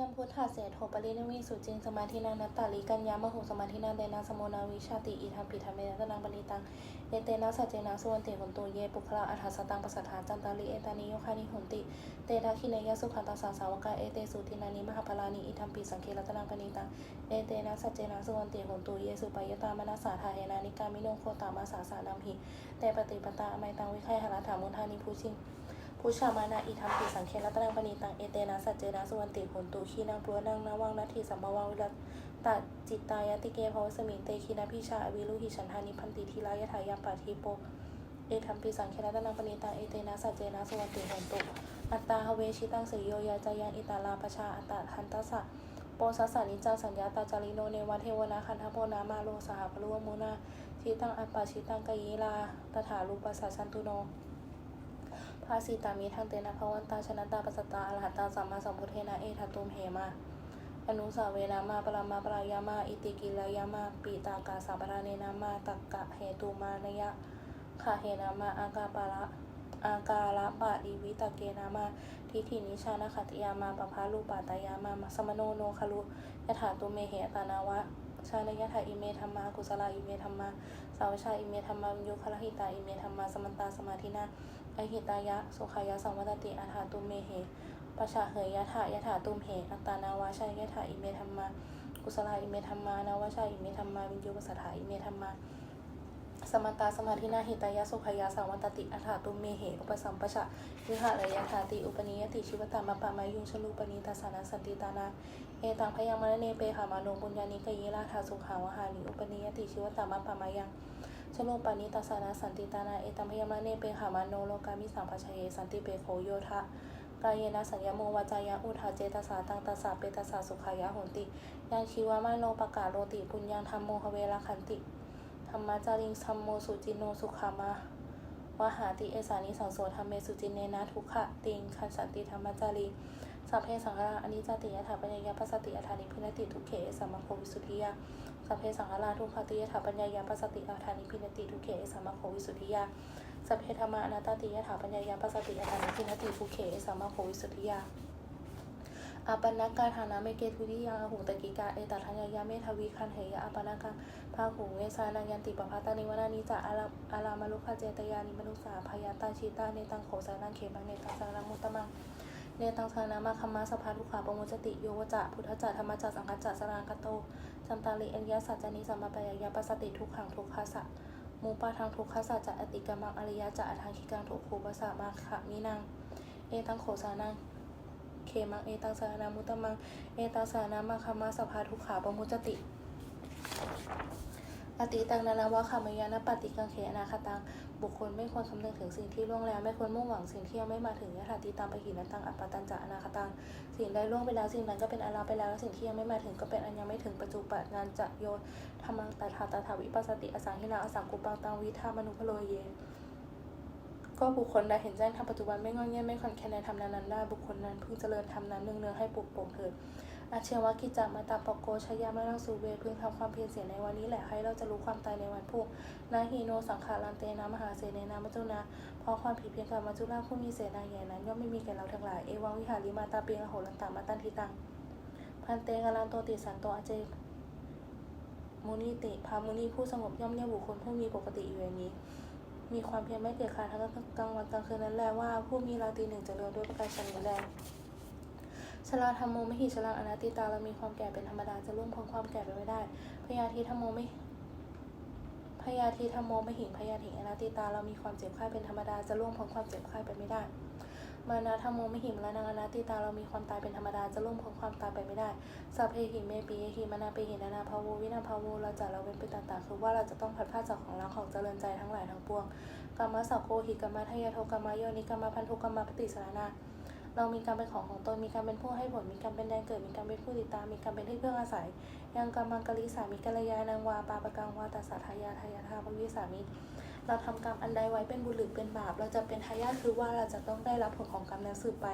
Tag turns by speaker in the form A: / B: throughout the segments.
A: ยมพุทธาเสโทปรินวีสุจินสมาธินังนัตตาลิกัญญามหุสมาธินังเดนะสมโมนาวิชาติอิทัมปิธรรมเมนตนังปณิตังเอเตนะสัจเจนะสุวันติหุนตุเยปุคละอัฏฐสตังปัสัทธาจันตาลิเอตานิโยคานิหุนติเตทะคิเนยสุขันตสาสาวกาเอเตสุตินานิมหาพลานิอิทัมปิสังเครัตนังปณิตังเอเตนะสัจเจนะสุวันติหุนตุเยสุปายตามนัสสาทาเหนานิกามิโนโคตามาสาสานัมหิเตปฏิปตาอมัยตังวิไคหระถามุทานิภูชิง ผู้ชามานาอิทัมปิสังเครัตนังปณีตังเอเตนะสัจเจนะสุวันติโหนตุขีนังปัวนังนาวังนาทีสัมภวังวิรัตตจิตตายติเกภวสมิงเตขีนาพิชาอวิรุหิฉันทานิพันติทีลายถายามปาทีโปเอทัมปิสังเครัตนังปณีตังเอเตนะสัจเจนะสุวันติโหนตุอัตตาหเวชิตังสยโยยาจายังอิตาลาปชาอัตตาหันตัสสะโปสัสสานิจาสัญญาตาจาริโนเนวะเทวนาคันทโพนามาโลสหพลุวมุนาชิตังอัปปาชิตังกยีลาตถารูปัสสันตุโน ภาสีตามีทางเตนะภวันตาชนะตาปัสสตาอรหัตตาสัมมาสัมพุทเทนะเอทัตุมเหมาอนุสาเวนามาปรามาปรายามาอิติกิลายามาปีตากาสาปราเนนามาตักกะเหตุมานยะขาเหนามาอากาปาระอากาละปะอีวิตะเกนามาทิฏฐินิชานะขัตยามาปภาลูปาตายามาสมโนโนคารุยถาตุเมเหตานาวะชาณยถาอิเมธรรมากุศลาอิเมธรรมาสาวชาอิเมธรรมาวิญโยคลหิตาอิเมธรรมาสมันตาสมาธินา อหิตายะ สุขายะสังวัตติอัฏฐาตุมเมเหปชาเหยยะถายะถาตุมเหอัตตานาวาชายะถาอิเมธรรมา กุศลาอิเมธรรมานาวาชาอิเมธรรมาวิญญูปสัทธาอิเมธรรมา สมตาสมาธินาหิตายะสุขายะสังวัตติอัฏฐาตุมเมเห อุปสัมปชะวิหารยะถาติ อุปนิยติชิวตามาปะมายุงชลูปนิตาสานาสันติตานา เอตังพยังมะเนเปหามานุบุญญานิกยิราธาสุขาวหานิอุปนิยติชิวตามาปะมายัง ชโลปานิตาสานาสันติตานาเอตัมพยามาเนเปหามาโนโลกามิสังพัชเยสันติเปโคโยทะกายนะสัญญาโมวาจายะอุทาเจตสาตังตสาเปตสาสุขายะหนติยังชีวามาโนปกาโรติปุญญังธรรมโมหเวลคันติธรรมาจาริงธรรมโมสุจินโนสุขามาวหาติเอสานิสังโสธรรมเมสุจินเนนะทุกขะติงคันสันติธรรมจารีสัพเพสังฆราอนิจจติยถาปัญญาปัสสติอัฏฐานิพินติทุกเขสัมมโควิสุทธิยา สัพเพสังฆราทุกขติยถาปัญญายาปสติอาทานิพินติทุเขสัมมาโควิสุทธิยาสัพเพธรรมานัตติยถาปัญญายาปสติอาทานิพินติทุเขสัมมาโควิสุทธิยาอาปนักการฐานะเมเกทุติยังหุตะกิกาเอตัทัญญายาเมทวีคันเหยอาปนักการภาหูเวสานังยันติปภาตานิวนานิจาอาราอารามาลุคาเจตยานิมนุสาพยาตาชิตาเนตังโขสานังเขมังเนตังสานังมุตตมัง เนตังสานามาคัมมาสภาทุขาปมุจติโยวจะพุทธจะธรรมจะสังฆจะสรางคโตจันตาลิอัญญาสัจจานิสัมมาปยายาปัสสติทุกขังทุกขาสะมูปาทางทุกขาสะจะอติกามังอริยะจะอทางคิกังทุกขูปสามาขะมินังเอตังโขสานังเคมังเอตังสานามุตตมังเอตังสานามาคัมมาสภาทุขาปมุจติ อติตังนานาวะขามยานปฏิกังเขอนาคตัง บุคคลไม่ควรคำนึงถึงสิ่งที่ล่วงแล้ว ไม่ควรมุ่งหวังสิ่งที่ยังไม่มาถึงยถาติตามไปหินันตังอัปปตันจะอนาคตัง สิ่งใดล่วงไปแล้วสิ่งนั้นก็เป็นอาราไปแล้วและสิ่งที่ยังไม่มาถึงก็เป็นอันยังไม่ถึงปัจจุบันงานจะโยนธรรมังตถาตถาวิปัสสติอสังหินาอสังกุปังตังวิธามนุพโลเยก็บุคคลใดเห็นแจ้งทำปัจจุบันไม่งอนเงียไม่คอนแคนในธรรมนั้นได้บุคคลนั้นพึงเจริญธรรมนั้นเนืองๆให้ปลุกปลงเถิด อาเชวะกิจามาตาปโกชยามานังสูเวพึงทำความเพียรเสียในวันนี้แหละให้เราจะรู้ความตายในวันพรุ่งนาฮีโนสังขารันเตนะมหาเสนนะมัจจุนาเพราะความผิดเพียงกับมัจจุราผู้มีเสนาใหญ่นั้นย่อมไม่มีแก่เราทั้งหลายเอวังวิหาริมาตาเปียงโหรันตามาตันทิตังพันเตกาลันโตติสันโตอาเจมุนิติพามุนีผู้สงบย่อมเรียบุคคลผู้มีปกติอยู่อย่างนี้ มีความเพียรไม่เกียจคร้านทั้งกลางวันกลางคืนนั้นแลว่าผู้มีราตรีหนึ่งจะเรืองด้วยประกายชนนี้แล ชราธรรมโมไม่หิชลังอนัตติตาเรามีความแก่เป็นธรรมดาจะล่วงพ้นความแก่ไปไม่ได้พยาธิธรรมโมไม่พยาธิธรรมโมไม่หิงพยาธิอนัตติตาเรามีความเจ็บไข้เป็นธรรมดาจะล่วงพ้นความเจ็บไข้ไปไม่ได้มานาธรรมโมไม่หิมละนังอนัตติตาเรามีความตายเป็นธรรมดาจะล่วงพ้นความตายไปไม่ได้สัพเพหิเมปีหิมานาเปหินานาภาวูวินาภาวูเราจะเราเป็นไปต่างๆ คือว่าเราจะต้องพัดพลาจากของรักของเจริญใจทั้งหลายทั้งปวงกรรมสักโคหิกรรมทายาโทกรรมโยนิกรรมพันธุกรรมปฏิสารนา เรามีกรรมเป็นของของตน มีกรรมเป็นผู้ให้ผล มีกรรมเป็นแดนเกิด มีกรรมเป็นผู้ติดตาม มีกรรมเป็นที่พึ่งอาศัย ยังกรรมังกลิสามีกัลยานังวาปาปะกังวาตัสสะทายาทายาทาปวิสามิเราทำกรรมอันใดไว้เป็นบุญหรือเป็นบาป เราจะเป็นทายาทคือว่าเราจะต้องได้รับผลของกรรมนั้นสืบไป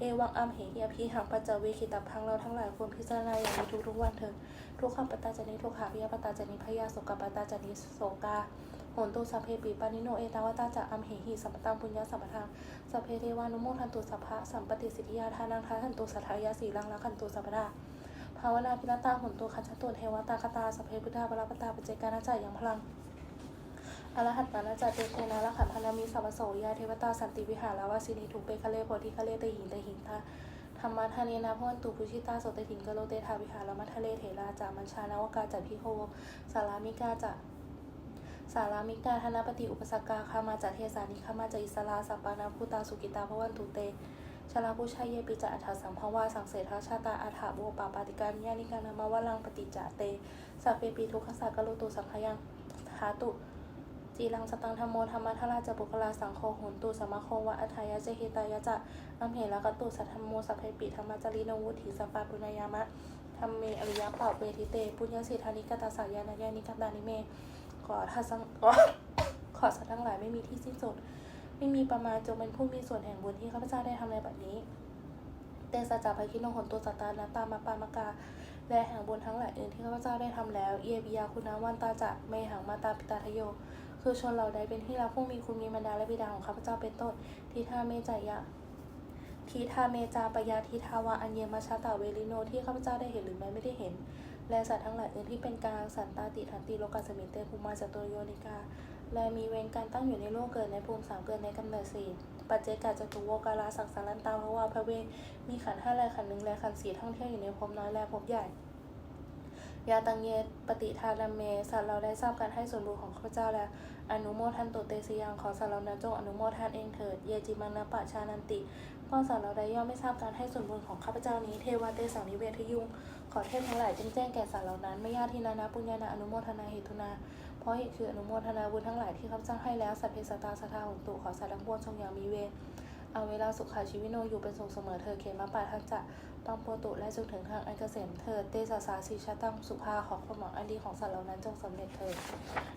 A: เอวังอัมเหหิยพีหังปัจจเวคิตับพังเราทั้งหลายควรพิจารณาอย่างนี้ทุกๆวันเถิดทุกขปตาจานิทุกขาพิยปตาจานิพยาโสกปตาจานิโสกาโหนตุสัพเพปิปานิโนเอตาวตาจะอัมเหหิสัมปตังปุญญาสัมปทางสัพเพเทวานุโมทันตุสัพพะสัมปติสิทธิยาทานังทาทันตุสัทธายาสีลังละขันตุสัพพะดาภาวนาพิรตาหนตุขันชตุเทวตาคตาสัพเพพุทธาบรปตาปเจกานาจายังพลัง อรหัตตานาจาเตเตนะละขันธนามิสัพพโสยาเทวตาสันติวิหารวาสินีทุเปคะเลโพธิคะเลเตหินเตหินทาธรรมะทานีนาพวันตุปุชิตาโสเตถิงกโลเตทาวิหารมัทะเลเถราจามัญชานาวกาจัพิโคสารามิกาจะสารามิกาธนปฏิอุปสกาคามาจะเทสานิคามาจะอิสลาสัปปานาภูตาสุกิตาพวันตุเตชลาผู้ชายเยปิจะอัฏฐสัมภวาสังเสทาชาตาอัฏฐโบปาปาติการญานิการนามาวลังปฏิจจเตสัพเปปีทุกขสักโลตุสังขยังหาตุ จีรังสตังธรรมโมธรรมทราจะบุคลาสังโฆโหนตุสมะโควะอัฏฐายะเจหิตายะจะอัมเหละกตุสัทธรรมโมสัพเพปิธรรมจารีนวุฒิสปปาปุญญามะธรรมเมอริยะเป่าเวทิเต ปุญญสิทธานิกตาสายานายานิกตานิเม ขอทัสังขอสัตว์ทั้งหลายไม่มีที่สิ้นสุด ไม่มีประมาณจงเป็นผู้มีส่วนแห่งบุญที่ข้าพเจ้าได้ทำในบัดนี้ เตสัจจะภคิโนหนตุสัตานาตามาปามากาและแห่งบุญทั้งหลายอื่นที่ข้าพเจ้าได้ทำแล้วเอียบิยาคุณาวันตาจะเมหังมาตาปิตาทโย คือชนเหล่าใดเป็นที่รักผู้มีคุณมีบรรดาและบิดาของข้าพเจ้าเป็นต้นทิทาเมจายะทิทาเมจาปยาทิทาวาอัญเยมาชาตาเวลิโนที่ข้าพเจ้าได้เห็นหรือแม้ไม่ได้เห็น และสัตว์ทั้งหลายอื่นที่เป็นกลางสันตาติทันติโลกัสมิเตภูมาจตุรโยนิกา และมีเวรการตั้งอยู่ในโลกเกิดในภูมิสามเกิดในกำเนิดสี่ปัจเจกาจตุโวกาลาสังสารันตาเพราะว่าพระเวมีขันห้าและขันหนึ่งและขันสี่ท่องเที่ยวอยู่ในภพน้อยและภพใหญ่ ยาตังเยปฏิทานเม สัตว์เราได้ทราบการให้ส่วนบุญของข้าพเจ้าแล้ว อนุโมทันตุเตสยังขอสัตว์เรานั้นจงอนุโมทานเองเถิด เยจิมังนาปะชานันติก็สัตว์เราได้ย่อมไม่ทราบการให้ส่วนบุญของข้าพเจ้านี้ เทวาเตสังนิเวทยุง ขอเทพทั้งหลายจงแจ้งแก่สัตว์เหล่านั้น ไม่ญาตินานาปุญญานาอนุโมทนาเหตุนา เพราะเหตุคืออนุโมทนาบุญทั้งหลายที่ข้าพเจ้าให้แล้ว สัพเพสตาสทาหุนตุขอสัตว์ทั้งปวงทรงอย่างมีเวร เอาเวลาสุขาชีวิโนอยู่เป็นสุขเสมอเธอเขมาปาทันจะตังโปตุและจงถึงทางอันเกษมเถิดเตสาสาสีชาตังสุภาขอความหวังอันดีของสัตว์เหล่านั้นจงสำเร็จเถิด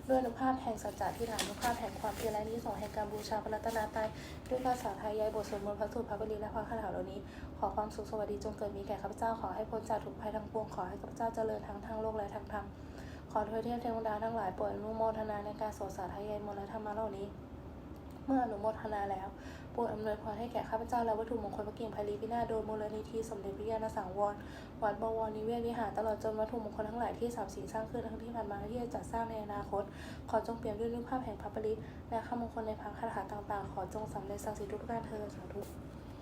A: ด้วยอนุภาพแห่งสัจจะที่ฐานอนุภาพแห่งความเพียรและนิสงแห่งการบูชาพระรัตนตรัยด้วยภาษาไทยยายบทสวดมนต์พระสูตรพระบาลีและพระคาถาเหล่านี้ ขอความสุขสวัสดีจงเกิดมีแก่ข้าพเจ้าขอให้พ้นจากทุกภัยทั้งปวงขอให้ข้าพเจ้าเจริญทั้งทางโลกและทางธรรมขอเทวเทพเทวดาทั้งหลายโปรดอนุโมทนาในการสวดสาธยายมนต์และธรรมะเหล่านี้ มื่ออนุโมทนาแล้วโปรดอำนวยพรให้แก่ข้าพเจ้าและวัตถุมงคลพระกิ่งไพลีพินาโดยมูลนิธิสมเด็จพระญาณสังวรวัดบวรนิเวศวิหารตลอดจนวัตถุมงคลทั้งหลายที่สามสีสร้างขึ้นทั้งที่ผ่านมาและที่จะจัดสร้างในอนาคต ขอจงเปลี่ยนด้วยรูปภาพแห่งพระปริและข้ามงคลในพังคาถาต่างๆ ขอจงสำเร็จสังสิทุกการเธอสาธุ